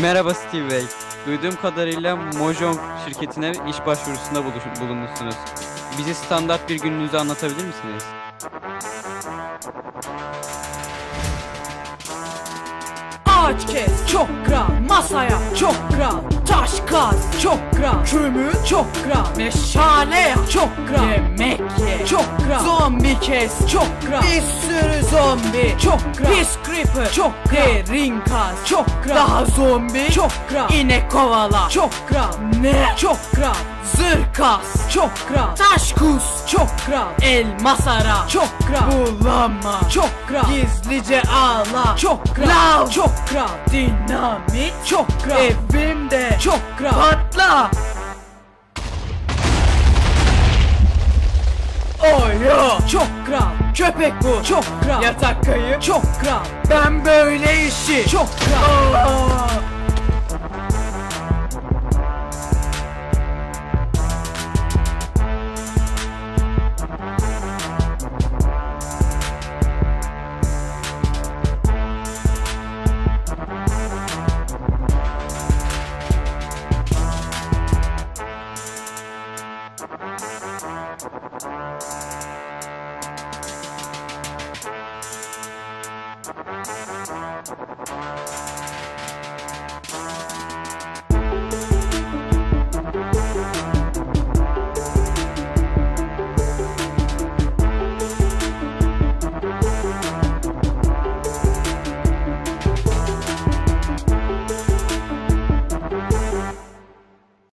Merhaba Steve Bey. Duyduğum kadarıyla Mojong şirketine iş başvurusunda bulunmuşsunuz. Bize standart bir gününüzü anlatabilir misiniz? Ağaç kes çok kral Masaya çok kral Taş kaz çok kral Kömür çok kral Meşale çok kral Yemek ye çok kral Zombi kes çok kral Bir sürü zombi çok kral Pis creeper çok kral Derin kaz çok kral Daha zombi çok kral İnek kovala çok kral Ne çok kral Zırh kas çok kral Taş kus çok kral Elmas ara çok kral Bulama çok kral. Gizlice ağla. Çok kral. Lav. Çok kral. Dinamit. Çok kral. Evimde çok kral. Patla. Oyo. Çok kral. Köpek bu. Çok kral. Yatak kayıp. Çok kral. Ben böyle işi. Çok kral Thank